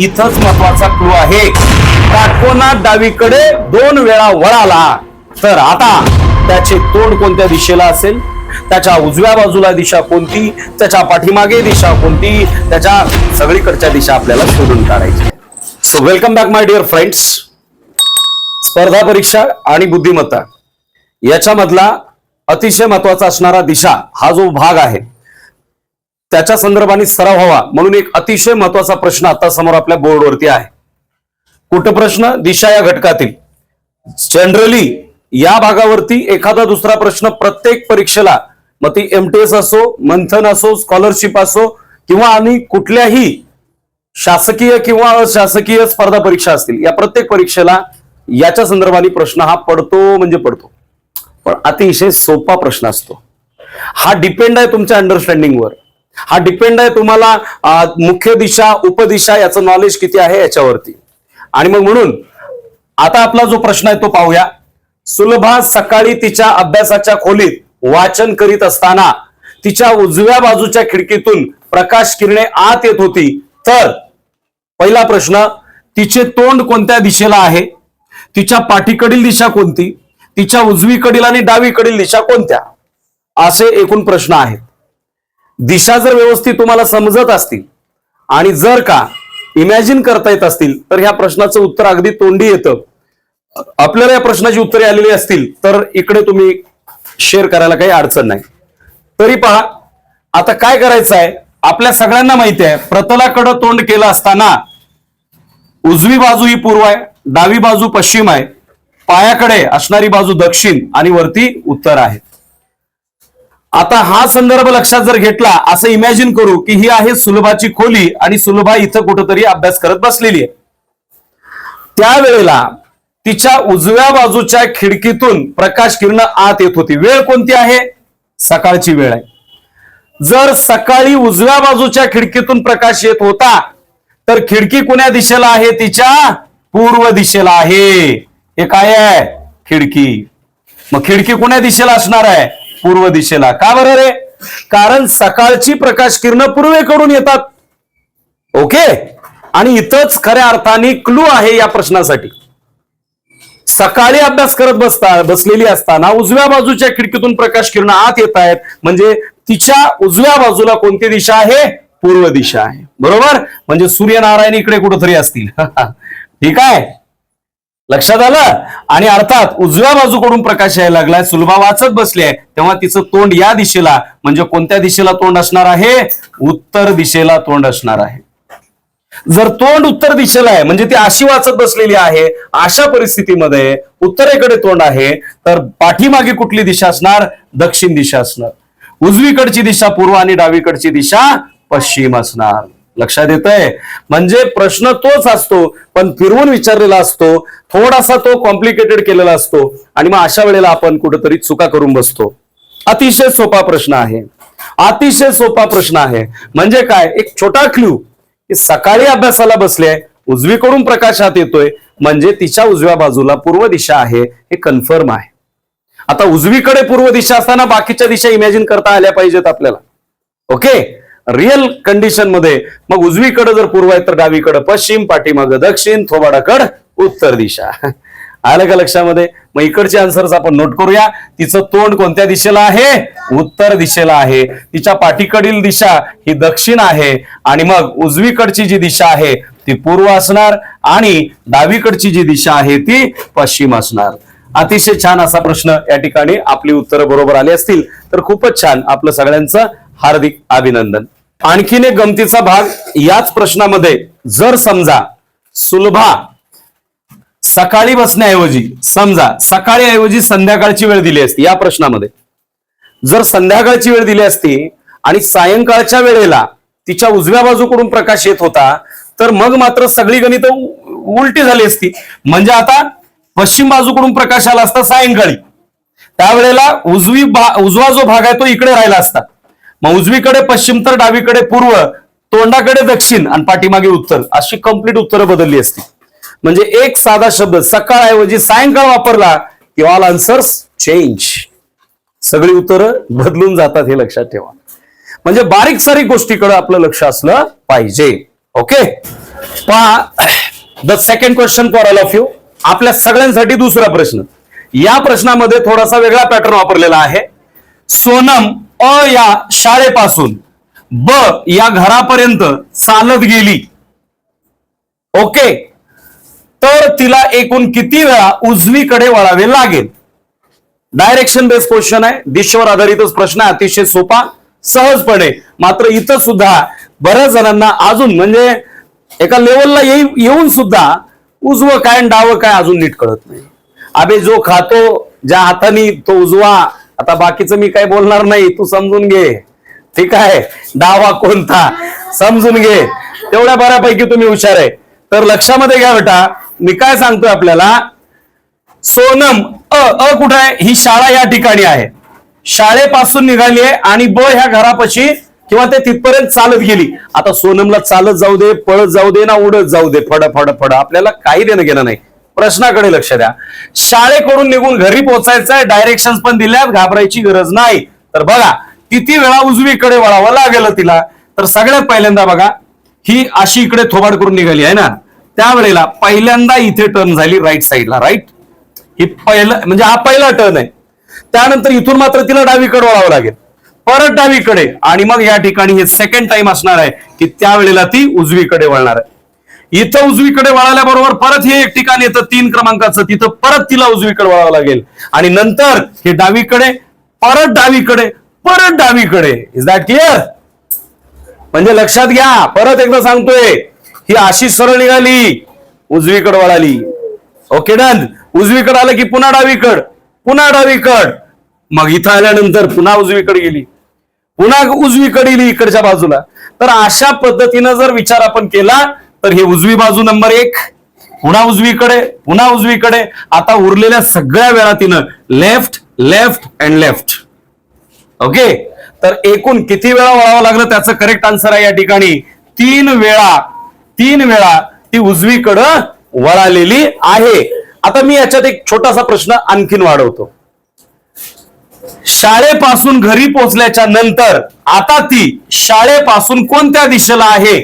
इथंच महत्त्वाचा क्लू आहे. काटकोना डावीकडे दोन वेळा वळाला तर आता त्याचे तोंड कोणत्या दिशेला असेल? त्याच्या उजव्या बाजूला दिशा कोणती? त्याच्या पाठीमागे दिशा कोणती? त्याच्या सगळीकडच्या दिशा आपल्याला शोधून काढायची so welcome back my dear friends स्पर्धा परीक्षा आणि बुद्धिमत्ता. याच्यामधला अतिशय महत्त्वाचा असणारा दिशा हा जो भाग आहे त्याच्या संदर्भाने सराव व्हावा म्हणून एक अतिशय महत्त्वाचा प्रश्न आता समोर आपल्या बोर्डवरती आहे. कुठं प्रश्न? दिशा या घटकातील. जनरली या भागावरती एखादा दुसरा प्रश्न प्रत्येक परीक्षेला मग ती एमटीएस असो मंथन असो स्कॉलरशिप असो किंवा आणि कुठल्याही शासकीय किंवा अशासकीय स्पर्धा परीक्षा असतील या प्रत्येक परीक्षेला याच्या संदर्भाने प्रश्न हा पडतो म्हणजे पडतो. पण अतिशय सोपा प्रश्न असतो. हा डिपेंड आहे तुमच्या अंडरस्टँडिंगवर हा डिपेंड आहे तुम्हाला मुख्य दिशा उपदिशा याचं नॉलेज किती आहे याच्यावरती. आणि मग म्हणून आता आपला जो प्रश्न आहे तो पाहूया. सुलभा सकाळी तिच्या अभ्यासाच्या खोलीत वाचन करीत असताना तिच्या उजव्या बाजूच्या खिडकीतून प्रकाश किरणे आत येत होती. तर पहिला प्रश्न तिचे तोंड कोणत्या दिशेला आहे? तिच्या पाठीकडील दिशा कोणती? तिच्या उजवीकडील आणि डावीकडील दिशा कोणत्या? असे एकूण प्रश्न आहेत. दिशा जर व्यवस्थित तुम्हाला समजत असतील आणि जर का इमॅजिन करता येत असतील तर ह्या प्रश्नाचं उत्तर अगदी तोंडी येतं. आपल्याला या प्रश्नाची उत्तरे आलेली असतील तर इकडे तुम्ही शेअर करायला काही अडचण नाही. तरी पहा आता काय करायचं आहे आपल्या सगळ्यांना माहिती आहे प्रतलाकडं तोंड केलं असताना उजवी बाजू ही पूर्व आहे डावी बाजू पश्चिम आहे पायाकडे असणारी बाजू दक्षिण आणि वरती उत्तर आहे. आता हा संदर्भ लक्षात जर घेतला असं इमॅजिन करू की ही आहे सुलभाची खोली आणि सुलभा इथं कुठंतरी अभ्यास करत बसलेली आहे. त्यावेळेला तिच्या उजव्या बाजूच्या खिडकीतून प्रकाश किरण आत येत होती. वेळ कोणती आहे? सकाळची वेळ आहे. जर सकाळी उजव्या बाजूच्या खिडकीतून प्रकाश येत होता तर खिडकी कोण्या दिशेला आहे? तिच्या पूर्व दिशेला आहे. हे काय आहे? खिडकी. मग खिडकी कोण्या दिशेला असणार आहे? पूर्व दिशेला. का बरं रे? कारण सकाळची प्रकाश किरण पूर्वेकडून येतात. ओके? आणि इथंच खऱ्या अर्थाने क्लू आहे या प्रश्नासाठी. सकाळी अभ्यास करत बसता बसलेली असताना उजव्या बाजूच्या खिडकीतून प्रकाश किरण आत येत आहेत. म्हणजे तिच्या उजव्या बाजूला कोणती दिशा आहे? पूर्व दिशा आहे. बरोबर? म्हणजे सूर्यनारायण इकडे कुठंतरी असतील. ठीक आहे? लक्षात आलं? आणि अर्थात उजव्या बाजूकडून प्रकाश यायला लागलाय. सुलभा वाचत बसली आहे. तेव्हा तिचं तोंड या दिशेला म्हणजे कोणत्या दिशेला तोंड असणार आहे? उत्तर दिशेला तोंड असणार आहे. जर तोंड उत्तर दिशेला आहे म्हणजे ती अशी वाचत बसलेली आहे अशा परिस्थितीमध्ये उत्तरेकडे तोंड आहे तर पाठीमागे कुठली दिशा असणार? दक्षिण दिशा असणार. उजवीकडची दिशा पूर्व आणि डावीकडची दिशा पश्चिम असणार. लक्षात येत आहे म्हणजे प्रश्न तोच असतो पण फिरवून विचारलेला असतो थोडासा तो कॉम्प्लिकेटेड केलेला असतो आणि मग अशा वेळेला आपण कुठेतरी चुका करून बसतो. अतिशय सोपा प्रश्न आहे. अतिशय सोपा प्रश्न आहे. म्हणजे काय? एक छोटा क्ल्यू की सकाळी अभ्यासाला बसले उजवीकडून प्रकाशात येतोय म्हणजे तिच्या उजव्या बाजूला पूर्व दिशा आहे हे कन्फर्म आहे. आता उजवीकडे पूर्व दिशा असताना बाकीच्या दिशा इमॅजिन करता आल्या पाहिजेत आपल्याला. ओके रिअल कंडिशनमध्ये. मग उजवीकडे जर पूर्व आहे तर डावीकडे पश्चिम पाठीमाग दक्षिण थोबाडाकड उत्तर दिशा. आलं का लक्षामध्ये? मग इकडचे आन्सर्स आपण नोट करूया. तिचं तोंड कोणत्या दिशेला आहे? उत्तर दिशेला आहे. तिच्या पाठीकडील दिशा ही दक्षिण आहे. आणि मग उजवीकडची जी दिशा आहे ती पूर्व असणार आणि डावीकडची जी दिशा आहे ती पश्चिम असणार. अतिशय छान असा प्रश्न या ठिकाणी आपली उत्तरं बरोबर आली असतील. तर खूपच छान आपलं सगळ्यांचं हार्दिक अभिनंदन. आणखीन एक गमतीचा भाग याच प्रश्नामध्ये जर समजा सुलभा सकाळी बसण्याऐवजी समजा सकाळी ऐवजी संध्याकाळची वेळ दिली असती या प्रश्नामध्ये. जर संध्याकाळची वेळ दिली असती आणि सायंकाळच्या वेळेला तिच्या उजव्या बाजूकडून प्रकाश येत होता तर मग मात्र सगळी गणित उलटी झाली असती. म्हणजे आता पश्चिम बाजूकडून प्रकाश आला असता सायंकाळी. त्यावेळेला उजवी उजवा जो भाग आहे तो इकडे राहिला असता. मग उजवीकडे पश्चिम तर डावीकडे पूर्व तोंडाकडे दक्षिण आणि पाठीमागे उत्तर. अशी कंप्लीट उत्तरं बदलली असती. म्हणजे एक साधा शब्द सकाळऐवजी सायंकाळ वापरला की ऑल आन्सर्स चेंज सगळी उत्तरं बदलून जातात हे लक्षात ठेवा. म्हणजे बारीक सारीक गोष्टीकडे आपलं लक्ष असलं पाहिजे. ओके पहा the second question for all of you आपल्या सगळ्यांसाठी दुसरा प्रश्न. या प्रश्नामध्ये थोडासा वेगळा पॅटर्न वापरलेला आहे. सोनम अ या शाळेपासून ब या घरापर्यंत चालत गेली. ओके? तर तिला एकूण किती वेळा उजवीकडे वळावे लागेल? डायरेक्शन बेस्ड क्वेश्चन आहे. दिशेवर आधारितच प्रश्न आहे. अतिशय सोपा सहजपणे. मात्र इथं सुद्धा बऱ्याच जणांना अजून म्हणजे एका लेवलला येऊन सुद्धा उजवं काय आणि डावं काय अजून नीट कळत नाही. अबे जो खातो ज्या हाताने तो उजवा आता बाकीचं मी काय बोलणार नाही. तू समजून घे. ठीक आहे? डावा कोणता? समजून घे. तेवढ्या बऱ्यापैकी तुम्ही हुशार आहे. तर लक्षामध्ये घ्या बेटा. मी काय सांगतोय आपल्याला? सोनम अ अ कुठं आहे? ही शाळा या ठिकाणी आहे. शाळेपासून निघाली आहे आणि ब ह्या घरापाशी किंवा ते तिथपर्यंत चालत गेली. आता सोनमला चालत जाऊ दे पळत जाऊ दे ना उडत जाऊ दे. फड फड फड आपल्याला काही देणं घेणं नाही. प्रश्नाकडे लक्ष द्या. शाळेकडून निघून घरी पोहोचायचं डायरेक्शन पण दिल्यात घाबरायची गरज नाही. तर बघा किती वेळा उजवीकडे वळावं लागेल तिला. तर सगळ्यात पहिल्यांदा बघा ही अशी इकडे थोबाड करून निघाली आहे ना. त्यावेळेला पहिल्यांदा इथे टर्न झाली राईट साईडला राईट ही पहिलं म्हणजे हा पहिला टर्न आहे. त्यानंतर इथून मात्र तिला डावीकडे वळावं लागेल. परत डावीकडे आणि मग या ठिकाणी हे सेकंड टाइम असणार आहे की त्यावेळेला ती उजवीकडे वळणार आहे. इथं उजवीकडे वळाल्याबरोबर परत हे एक ठिकाण येतं तीन क्रमांकाचं. तिथं परत तिला उजवीकडे वळावं लागेल. आणि नंतर हे डावीकडे परत डावीकडे परत डावीकडे. इज दॅट क्लिअर म्हणजे लक्षात घ्या परत एकदा सांगतोय ही अशी सरळ निघाली उजवीकडे वळाली. ओके डन उजवीकडे आलं की पुन्हा डावीकड पुन्हा डावीकड. मग इथं आल्यानंतर पुन्हा उजवीकडे गेली. पुन्हा उजवीकडे गेली इकडच्या बाजूला. तर अशा पद्धतीनं जर विचार आपण केला तर ही उजवी बाजू नंबर एक पुन्हा उजवीकडे पुन्हा उजवीकडे. आता उरलेल्या सगळ्या वेळा तिनं left left and left okay तर एकूण किती वेळा वळावं लागलं? त्याचं करेक्ट आन्सर आहे या ठिकाणी. तीन वेळा तीन वेळा ती उजवीकडं वळालेली आहे. आता मी याच्यात एक छोटासा प्रश्न आणखीन वाढवतो. शाळेपासून घरी पोहोचल्याच्या नंतर आता ती शाळेपासून कोणत्या दिशेला आहे?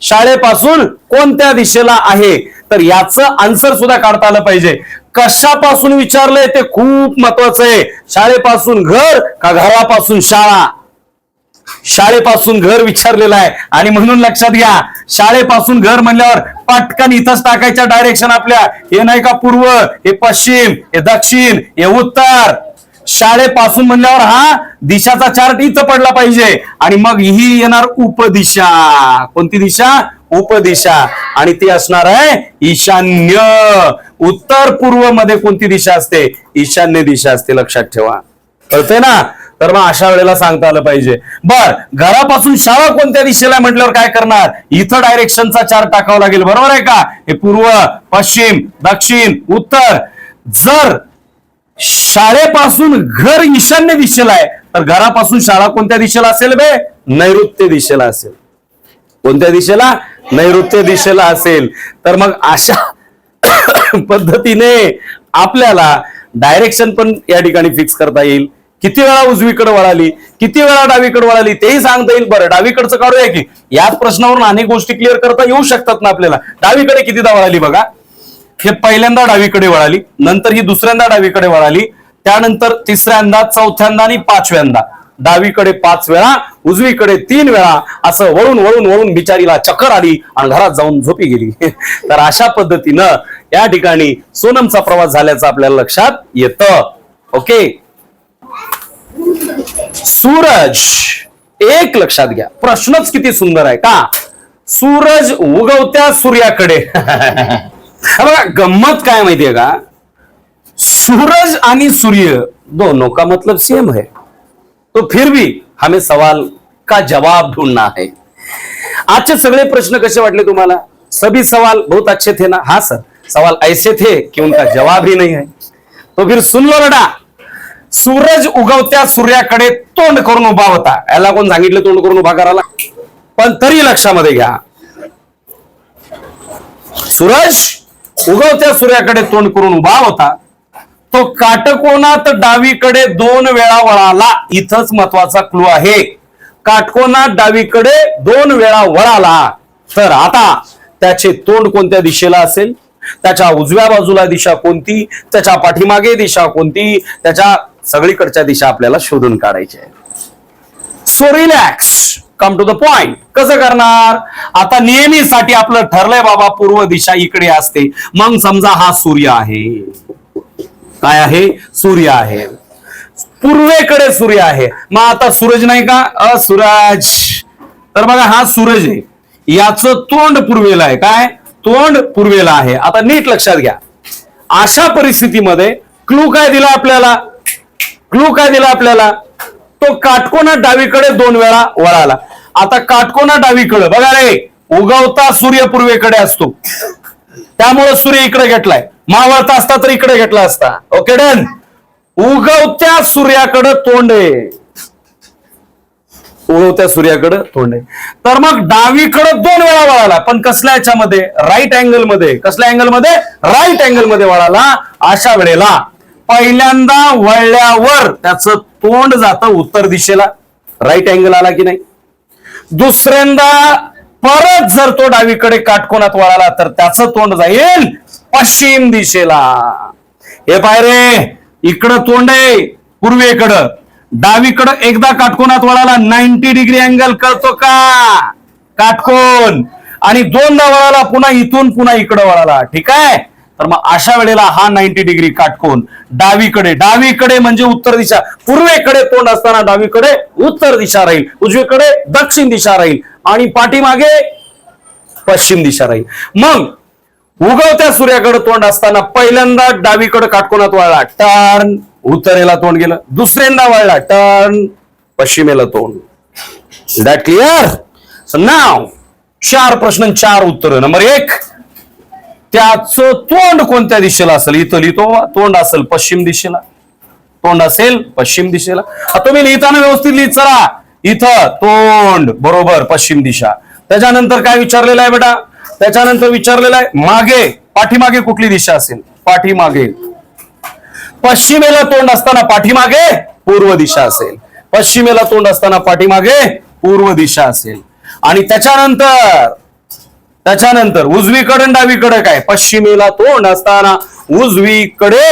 शाळेपासून कोणत्या दिशेला आहे? तर याचं आन्सर सुद्धा काढता आलं पाहिजे. कशापासून विचारलंय ते खूप महत्वाचं आहे. शाळेपासून घर का घरापासून शाळा? शाळेपासून घर विचारलेलं आहे. आणि म्हणून लक्षात घ्या शाळेपासून घर म्हणल्यावर पटकन इथंच टाकायच्या डायरेक्शन आपल्या. हे नाही का पूर्व हे पश्चिम हे दक्षिण हे उत्तर. शाळेपासून म्हणल्यावर हा दिशाचा चार्ट इथं पडला पाहिजे. आणि मग ही येणार उपदिशा. कोणती दिशा? उपदिशा. आणि ती असणार आहे ईशान्य. उत्तर पूर्वमध्ये कोणती दिशा असते? ईशान्य दिशा असते लक्षात ठेवा. कळते ना? तर मग अशा वेळेला सांगता आलं पाहिजे. बर घरापासून शाळा कोणत्या दिशेला म्हटल्यावर काय करणार? इथं डायरेक्शनचा चार्ट टाकावा लागेल. बरोबर आहे का? हे पूर्व पश्चिम दक्षिण उत्तर. जर शाळेपासून घर ईशान्य दिशेला आहे. तर घरापासून शाळा कोणत्या दिशेला असेल बे? नैऋत्य दिशेला असेल. कोणत्या दिशेला? नैऋत्य दिशेला असेल. तर मग अशा पद्धतीने आपल्याला डायरेक्शन पण या ठिकाणी फिक्स करता येईल. किती वेळा उजवीकडे वळाली? किती वेळा डावीकडे वळाली? तेही सांगता येईल. बरं डावीकडचं काढूया की? याच प्रश्नावरून अनेक गोष्टी क्लिअर करता येऊ शकतात ना आपल्याला. डावीकडे कितीदा वळाली बघा? हे पहिल्यांदा डावीकडे वळाली नंतर ही दुसऱ्यांदा डावीकडे वळाली त्यानंतर तिसऱ्यांदा चौथ्यांदा आणि पाचव्यांदा. डावीकडे पाच वेळा उजवीकडे तीन वेळा असं वळून वळून वळून बिचारीला चक्कर आली आणि घरात जाऊन झोपी गेली. तर अशा पद्धतीनं या ठिकाणी सोनमचा प्रवास झाल्याचं आपल्याला लक्षात येतं. ओके सूरज एक लक्षात घ्या. प्रश्नच किती सुंदर आहे का? सूरज उगवत्या सूर्याकडे. बघा गंमत काय माहितीये का? सूरज आणि सूर्य दोनों का मतलब सेम है तो फिर भी हमें सवाल का जवाब ढूंढना है। आजचे सगळे प्रश्न कसे वाटले तुम्हाला? सभी सवाल बहुत अच्छे थे ना? हाँ सर सवाल ऐसे थे कि उनका जवाब ही नहीं है। तो फिर सुन लो बेटा सूरज उगवत्या सूर्याकडे तोंड करून उभा होता। याला कोण सांगितलं तोंड करून उभा करायला? पण तरी लक्षामध्ये घ्या। सूरज उगवत्या सूर्याकडे तोंड करून उभा होता. तो काटकोनात डावीकडे दोन वेळा वळाला. इथंच महत्त्वाचा क्लू आहे. काटकोनात डावीकडे दोन वेळा वळाला. तर आता त्याचे तोंड कोणत्या दिशेला असेल? त्याच्या उजव्या बाजूला दिशा कोणती? त्याच्या पाठीमागे दिशा कोणती? त्याच्या सगळीकडच्या दिशा आपल्याला शोधून काढायच्या आहेत so relax come to the point कसं करणार? आता नेहमीसाठी आपलं ठरलंय बाबा पूर्व दिशा इकडे असते. मग समजा हा सूर्य आहे. काय आहे? सूर्य आहे. पूर्वेकडे सूर्य आहे. मग आता सूरज नाही का? अ सूरज तर बघा हा सूरज आहे. याचं तोंड पूर्वेला आहे. काय? तोंड पूर्वेला आहे. आता नीट लक्षात घ्या. अशा परिस्थितीमध्ये क्लू काय दिला आपल्याला? क्लू काय दिला आपल्याला? तो काटकोना डावीकडे दोन वेळा वळाला. आता काटकोना डावीकडे बघा रे उगवता सूर्य पूर्वेकडे असतो. त्यामुळे सूर्य इकडे घेतलाय. मावळता असता तर इकडे घेतला असता. ओके डन उगवत्या सूर्याकडे तोंड आहे. उगवत्या सूर्याकडे तोंड आहे. तर मग डावीकडे दोन वेळा वळाला. पण कसल्या याच्यामध्ये? राईट अँगलमध्ये. कसल्या अँगलमध्ये? राईट अँगलमध्ये वळाला. अशा वेळेला पहिल्यांदा वळल्यावर त्याचं तोंड जातं उत्तर दिशेला. राईट अँगल आला की नाही? दुसऱ्यांदा परत जर तो डावीकडे काटकोनात वळाला तर त्याचं तोंड जाईल पश्चिम दिशेला. हे पाय रे इकडं तोंड आहे पूर्वेकडं. डावीकडं एकदा काटकोनात वळाला नाईन्टी डिग्री अँगल कळतो का? काटकोन. आणि दोनदा वळाला पुन्हा इथून पुन्हा इकडं वळाला. ठीक आहे? तर मग अशा वेळेला हा नाईन्टी डिग्री काटकोन डावीकडे डावीकडे म्हणजे उत्तर दिशा. पूर्वेकडे तोंड असताना डावीकडे उत्तर दिशा राहील. उजवीकडे दक्षिण दिशा राहील. आणि पाठीमागे पश्चिम दिशा राहील. मग उगवत्या सूर्याकडे तोंड असताना पहिल्यांदा डावीकडे काटकोनात वळला टर्न उत्तरेला तोंड गेलं. दुसऱ्यांदा वळला टर्न पश्चिमेला तोंड. दॅट क्लिअर सो नाव चार प्रश्न चार उत्तर. नंबर एक त्याचं तोंड कोणत्या दिशेला असेल? इथं लिहितो तोंड असेल पश्चिम दिशेला. तोंड असेल पश्चिम दिशेला. तुम्ही लिहिताना व्यवस्थित लिहित चला. इथं तोंड बरोबर पश्चिम दिशा. त्याच्यानंतर काय विचारलेलं आहे बेटा? त्याच्यानंतर विचारलेलं आहे मागे पाठीमागे कुठली दिशा असेल? पाठीमागे. पश्चिमेला तोंड असताना पाठीमागे पूर्व दिशा असेल. पश्चिमेला तोंड असताना पाठीमागे पूर्व दिशा असेल. आणि त्याच्यानंतर त्याच्यानंतर उजवीकडे डावीकडे काय? पश्चिमेला तोंड असताना उजवीकडे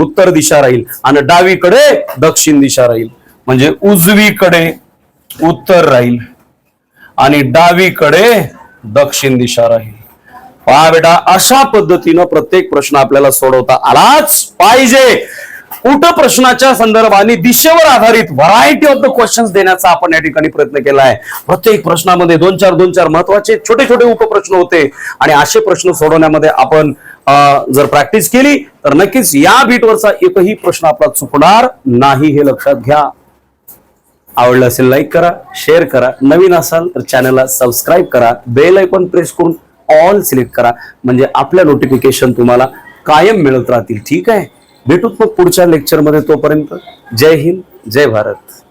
उत्तर दिशा राहील आणि डावीकडे दक्षिण दिशा राहील. म्हणजे उजवीकडे उत्तर राहील आणि डावीकडे दक्षिण दिशा राहील. पहा बेटा अशा पद्धतीनं प्रत्येक प्रश्न आपल्याला सोडवता आलाच पाहिजे. उट प्रश्नाच्या संदर्भाने दिशेवर आधारित व्हरायटी ऑफ द क्वेश्चन्स देण्याचा आपण या ठिकाणी प्रयत्न केला आहे. प्रत्येक प्रश्नामध्ये दोन चार दोन चार महत्त्वाचे छोटे छोटे उपप्रश्न होते. आणि असे प्रश्न सोडवण्यामध्ये आपण जर प्रॅक्टिस केली तर नक्कीच या बीटवरचा एकही प्रश्न आपला चुकणार नाही हे लक्षात घ्या. आवडलं असेल लाईक करा शेअर करा. नवीन असाल तर चॅनलला सबस्क्राईब करा. बेल आयकॉन प्रेस करून ऑल सिलेक्ट करा. म्हणजे आपल्या नोटिफिकेशन तुम्हाला कायम मिळत राहतील. ठीक आहे? भेटूत मग पुढच्या लेक्चरमध्ये तोपर्यंत. जय हिंद जय भारत.